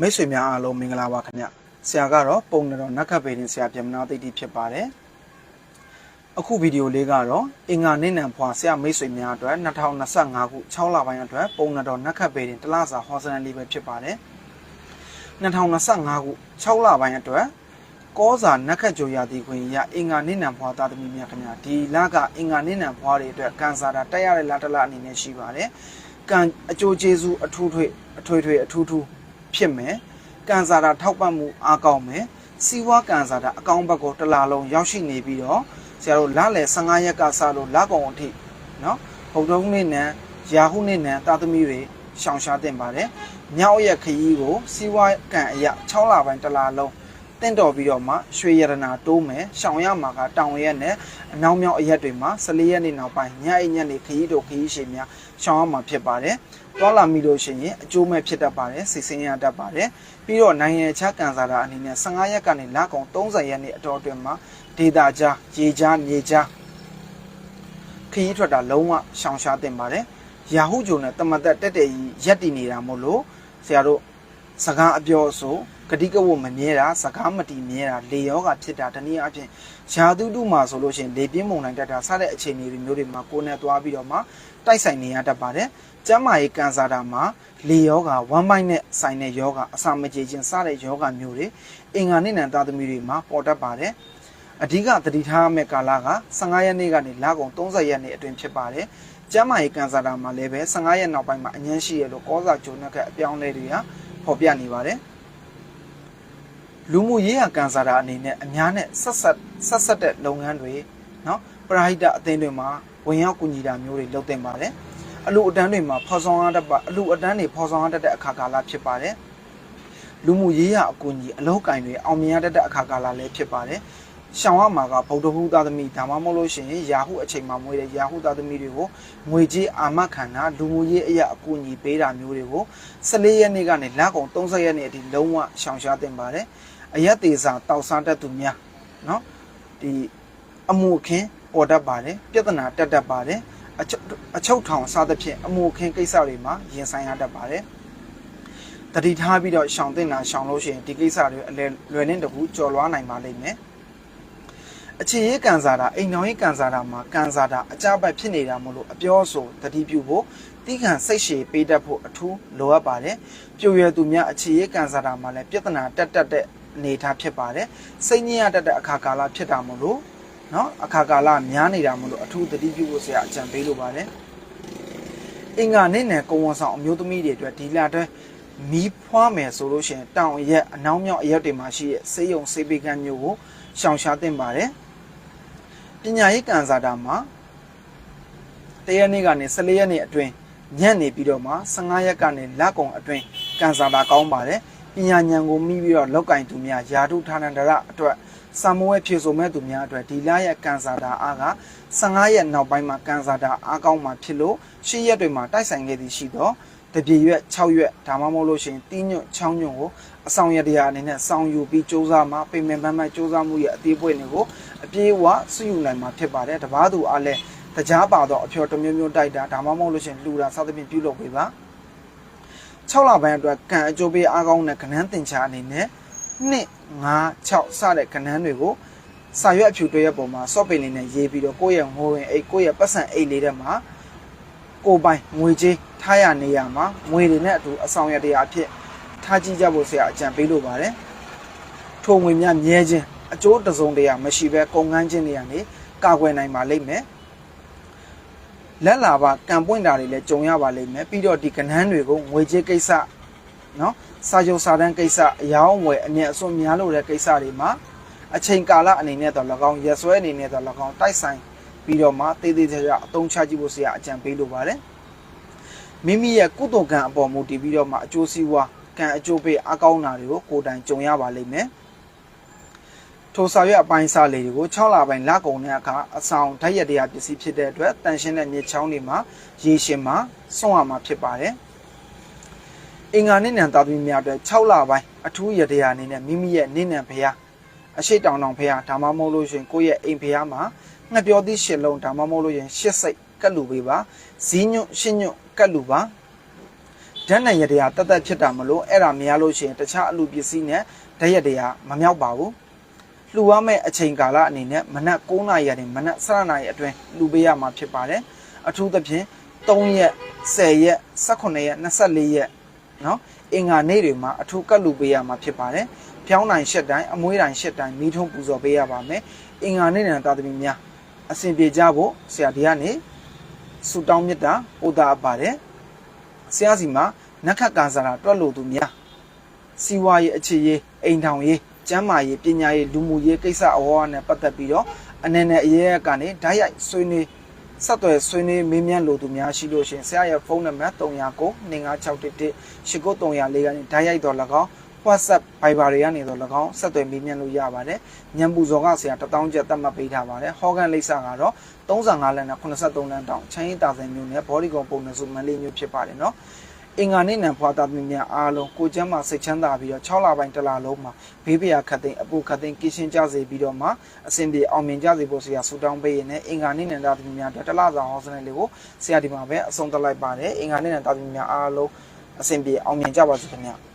မိတ်ဆွေများအားလုံးမင်္ဂလာပါခင်ဗျဆရာကတော့ပုံနေတော်နတ်ခတ်ပေတင်ဆရာပြမနာသိတိဖြစ်ပါတယ်အခုဗီဒီယိုလေးကတော့အင်္ဂါနေနံဖွာဆရာမိတ်ဆွေများအတွက်2025ခု6လပိုင်းအတွက်ပုံနေတော်နတ်ခတ်ပေတင်တလစာဟောစနလေးပဲဖြစ်ပါတယ်2025ခု6လပိုင်းအတွက်ကောစာနတ်ခတ်ကြိုရာတီခွင်ရအင်္ဂါနေနံဖွာသားသမီးများခင်ဗျဒီလကအင်္ဂါနေနံဖွာတွေအတွက်ကန်စာတာတက်ရတဲ့လတလအနေနဲ့ရှိပါတယ်ကံအကျိုးကျေးဇူးအထူးထွေအထွေထွေအထူးထူး ဖြစ်မယ်ကန်စာတာထောက်ပံ့မှုအားကောင်းမယ်စီးပွားကန်စာတာအကောင့်ဘက်ကိုတစ်လားလုံးရောက်ရှိနေပြီးတော့ဆရာတို့လလယ်15ရက်ကစလို့လကောင်အထိနော်ဗုဒ္ဓဟူးနေ့နဲ့ယာဟုနေ့နဲ့တာသမီတွေရှောင်ရှားတင်ပါတယ်မြောက်ရက်ခရီးကိုစီးပွားကန်အရာ6လပိုင်းတစ်လားလုံးတင့်တော်ပြီးတော့မှရွှေရတနာတိုးမယ်ရှောင်ရမှာကတောင်ရက်နဲ့အနောက်မြောက်အရက်တွေမှာ14ရက်နေ့နောက်ပိုင်းညအိညနေခရီးတို့ခရီးရှည်များရှောင်ရမှာဖြစ်ပါတယ် တွာလာမိလို့ရှိရင်အကျိုးမဲ့ဖြစ်တတ်ပါတယ်စီစဉ်ရတတ်ပါတယ်ပြီးတော့နိုင်ငံခြားကန်စာတာအနေနဲ့15ရက်ကနေလကုန်30ရက်နေ့အတော်အတွင်းမှာဒေတာကြားရေကြားမြေကြားခရီးထွက်တာလုံးဝရှောင်ရှားတင်ပါတယ်ရာဟုဂျုံနဲ့တမသက်တက်တဲ့ကြီးရက်တည်နေတာမို့လို့ဆရာတို့စကားအပြောဆိုဂတိကဝတ်မမြဲတာစကားမတီမြဲတာလေယောဂဖြစ်တာတနည်းအားဖြင့်ယာတုတုမှာဆိုလို့ရှိရင်လေပြင်းမုန်တိုင်းတက်တာစတဲ့အခြေအနေတွေမျိုးတွေမှာကိုယ်နဲ့သွားပြီးတော့မှတိုက်ဆိုင်နေရတတ်ပါတယ် ကျမ်းမာရေးကန်စာတာမှာလေယောဂဝမ်းပိုင်းနဲ့ဆိုင်တဲ့ယောဂအစာမကြေခြင်းစတဲ့ယောဂမျိုးတွေအင်္ဂါနိနံသားသမီးတွေမှာပေါ်တတ်ပါတယ်အဓိကသတိထားရမယ့်ကာလက15ရက်နေ့ကနေလကုန်30ရက်နေ့အတွင်းဖြစ်ပါတယ်ကျမ်းမာရေးကန်စာတာမှာလည်းပဲ15ရက်နောက်ပိုင်းမှာအញ្ញမ်းရှိရလို့ကောစာဂျုံနဲ့ကအပြောင်းလဲတွေကဖော်ပြနေပါတယ်လူမှုရေးရာကန်စာတာအနေနဲ့အများနဲ့ဆက်ဆက်ဆက်ဆက်တဲ့လုပ်ငန်းတွေเนาะပရာဟိတအသင်းတွေမှာဝင်ရောက်ကူညီတာမျိုးတွေလုပ်တင်ပါတယ် အလူအတန်းတွေမှာဖော်ဆောင်ရတတ်ပါအလူအတန်းတွေဖော်ဆောင်ရတတ်တဲ့အခါကာလဖြစ်ပါတယ်လူမှုရေးရာအကူအညီအလောက်ကိုင်တွေအောင်မြင်ရတတ်တဲ့အခါကာလလည်းဖြစ်ပါတယ်ရှောင်းရမှာကဗုဒ္ဓဟူသားသမီးဒါမှမဟုတ်လို့ရှိရင်ယာဟုအချိန်မှာမွေးတဲ့ယာဟုသားသမီးတွေကိုငွေကြေးအာမခံတာလူမှုရေးအရာအကူအညီပေးတာမျိုးတွေကို14ရက်နေ့ကနေလကုန်30ရက်နေ့အထိလုံးဝရှောင်ရှားတင်ပါတယ်အရက်သေးစာတောက်စားတတ်သူများเนาะဒီအမှုအခင်းပေါ်တတ်ပါတယ်ပြဿနာတက်တတ်ပါတယ် အချုပ်အချုပ်ထောင်စသဖြင့်အမှုအခင်းကိစ္စတွေမှာရင်ဆိုင်ရတတ်ပါတယ်တတိထားပြီးတော့ရှောင်တင်တာရှောင်လို့ရှိရင်ဒီကိစ္စတွေအလဲလွယ်လင်းတကူကြော်လွားနိုင်ပါလိမ့်မယ်အခြေရေးကန်စာတာအိမ်တော်ရေးကန်စာတာမှာကန်စာတာအကြပတ်ဖြစ်နေတာမို့လို့အပြောဆိုတတိပြုဖို့တိခံစိတ်ရှည်ပေးတတ်ဖို့အထူးလိုအပ်ပါတယ်ပြိုရသူများအခြေရေးကန်စာတာမှာလည်းပြဿနာတက်တက်တဲ့အနေထားဖြစ်ပါတယ်စိတ်ညစ်ရတတ်တဲ့အခါကာလဖြစ်တာမို့လို့ နော်အခါကာလများနေတာမို့လို့အထူးသတိပြုဖို့ဆရာအကြံပေးလိုပါတယ်အင်္ဂါနေ့နဲ့ကိုဝန်ဆောင်အမျိုးသမီးတွေအတွက်ဒီလအတွက်မီးဖွားမယ်ဆိုလို့ရှိရင်တောင်ရက်အနောက်မြောက်အရက်တွေမှာရှိတဲ့စေယုံစေပေကန်းမျိုးကိုရှောင်ရှားသင့်ပါတယ်ပညာရေးကန်စာတာမှာတရက်နေ့ကနေ14ရက်နေ့အတွင်းညံ့နေပြီးတော့မှ15ရက်ကနေလကုံအတွင်းကန်စာတာကောင်းပါတယ်ပညာဉာဏ်ကိုမိပြီးတော့လောက်ကင်သူများယာတုဌာနန္ဒရအတွက် စာမွေးဖြည့်ဆိုမဲ့သူများအတွက်ဒီလရဲ့ကန်စာတာအားက15ရက်နောက်ပိုင်းမှာကန်စာတာအားကောင်းမှာဖြစ်လို့ရှေ့ရက်တွေမှာတိုက်ဆိုင်ခဲ့သည်ရှိတော့တပြေရွက်6ရွက်ဒါမှမဟုတ်လို့ရှိရင်တီးညွတ်6ညွတ်ကိုအဆောင်ရတရားအနေနဲ့စောင်းယူပြီးစူးစမ်းမှာပြင်ပန်းပန်းပန်းစူးစမ်းမှုရဲ့အသေးပွင့်တွေကိုအပြေးအဝဆွယူနိုင်မှာဖြစ်ပါတယ်တပားသူအားလဲတကြားပါတော့အဖျော်တစ်မျိုးမျိုးတိုက်တာဒါမှမဟုတ်လို့ရှိရင်လှူတာစသဖြင့်ပြုလုပ်ပေးပါ6လပိုင်းအတွက်ကံအကျိုးပေးအားကောင်းတဲ့ကဏ္ဍတင်ချာအနေနဲ့ 2 5 6စတဲ့ကဏ္ဍတွေကိုစာရွက်အဖြူတွေရဲ့ပုံမှာ soft pin လေးနဲ့ရေးပြီးတော့ကိုယ့်ရဲ့ငိုးဝင်အိတ်ကိုယ့်ရဲ့ပတ်စံအိတ်လေးထဲမှာကိုယ်ပိုင်ငွေကြေးထားရနေရမှာငွေတွေနဲ့အတူအဆောင်ရတရားအဖြစ်ထားကြည့်ကြဖို့ဆရာအကြံပေးလိုပါတယ်ထိုငွေများမြဲခြင်းအကျိုးတစုံတရာမရှိဘဲကုန်ငန်းခြင်းတွေကနေကာကွယ်နိုင်ပါလိမ့်မယ်လက်လာပါကံပွင့်တာတွေလည်းကြုံရပါလိမ့်မယ်ပြီးတော့ဒီကဏ္ဍတွေကိုငွေကြေးကိစ္စ နော်စာချုပ်စာတမ်းကိစ္စအယောင်းဝယ်အမြတ်အစွန်းများလို့တဲ့ကိစ္စတွေမှာအချိန်ကာလအနေနဲ့တော့၎င်းရက်စွဲအနေနဲ့တော့၎င်းတိုက်ဆိုင်ပြီးတော့မှတေးသေးချာချာအသုံးချကြည့်ဖို့ဆရာအကြံပေးလိုပါတယ်မိမိရဲ့ကုသိုလ်ကံအပေါ်မူတည်ပြီးတော့မှအကျိုးစီးပွားကံအကျိုးပေးအကောင်းတာတွေကိုကိုယ်တိုင်ကြုံရပါလိမ့်မယ်ထိုစာရွက်အပိုင်းစားလေးတွေကို6လပိုင်းလကုန်တဲ့အခါအဆောင်ဓာတ်ရက်တရားပစ္စည်းဖြစ်တဲ့အတွက်တန်ရှင်းတဲ့မြေချောင်းတွေမှာရေရှင်မှာစွန့်ရမှာဖြစ်ပါတယ် အင်္ဂါနေ့နံသားသမီးများအတွက်6လပိုင်းအထူးရတရားအနေနဲ့မိမိရဲ့နေ့နံဖျားအရှိတောင်တောင်ဖျားဒါမှမဟုတ်လို့ရှင်ကိုယ့်ရဲ့အိမ်ဖျားမှာငှက်ပြောသည့်ရှစ်လုံးဒါမှမဟုတ်လို့ရှင်ရှစ်စိတ်ကတ်လူပေးပါဇီးညွတ်ရှင်းညွတ်ကတ်လူပါဓဓာတ်နဲ့ရတရားတက်တက်ဖြစ်တာမလို့အဲ့ဒါမရလို့ရှိရင်တခြားအလူပစ္စည်းနဲ့ဓာတ်ရတရားမမြောက်ပါဘူးလှူရမယ့်အချိန်ကာလအနေနဲ့မနက်9နာရီကနေမနက်7နာရီအတွင်းလှူပေးရမှာဖြစ်ပါတယ်အထူးသဖြင့်3ရက်10ရက်18ရက်24ရက် နော်အင်္ဂါနေ့တွေမှာအထူးကတ်လှူပေးရမှာဖြစ်ပါတယ်ဖြောင်းတိုင်းရှက်တိုင်းအမွှေးတိုင်းရှက်တိုင်းမိထုံးပူဇော်ပေးရပါမယ်အင်္ဂါနေ့နဲ့တာသမီများအစဉ်ပြေကြဖို့ဆရာဒီကနေဆုတောင်းမြတ်တာပို့တာအပ်ပါတယ်ဆရာစီမှာနက္ခတ်ကန်စာတာတွက်လို့သူများစီဝါရေးအခြေရေးအိမ်ထောင်ရေးကျမ်းမာရေးပညာရေးလူမှုရေးကိစ္စအဝေါ်နဲ့ပတ်သက်ပြီးတော့အနေနဲ့အရေးအကနေဓာတ်ရိုက်ဆွေးနွေး ဆက်သွယ်ဆွေးနွေးမေးမြန်းလို့သူများရှိလို့ရှရင်ဆရာရဲ့ဖုန်းနံပါတ်309 2611 8934ကနေဓာတ်ရိုက်တော်၎င်း WhatsApp Viber တွေကနေတော့၎င်းဆက်သွယ်မေးမြန်းလို့ရပါတယ်။ညံပူဇော်ကဆရာ1000ကျပ်သတ်မှတ်ပေးထားပါတယ်။ဟောကန်လိပ်စာကတော့35လမ်းနဲ့83လမ်းတောင်ချမ်းရီတာဆန်မျိုးနဲ့ဘော်ဒီကွန်ပုံနဲ့ဆိုမန်လေးမျိုးဖြစ်ပါတယ်နော်။ အင်္ဂါနေ့နံဖွာသားသမီးများအားလုံးကိုကျမ်းမှာစိတ်ချမ်းသာပြီးတော့6လပိုင်းတစ်လလုံးမှာဘေးပရာခတ်သိမ်းအပူခတ်သိမ်းကင်းရှင်းကြစေပြီးတော့မှအစဉ်ပြေအောင်မြင်ကြစေဖို့ဆရာဆုတောင်းပေးရင်းနဲ့အင်္ဂါနေ့နံသားသမီးများအတွက်တစ်လဆောင်ဟောစနစ်လေးကိုဆရာဒီမှာပဲအဆုံးသတ်လိုက်ပါတယ်။အင်္ဂါနေ့နံသားသမီးများအားလုံးအစဉ်ပြေအောင်မြင်ကြပါစေခင်ဗျာ။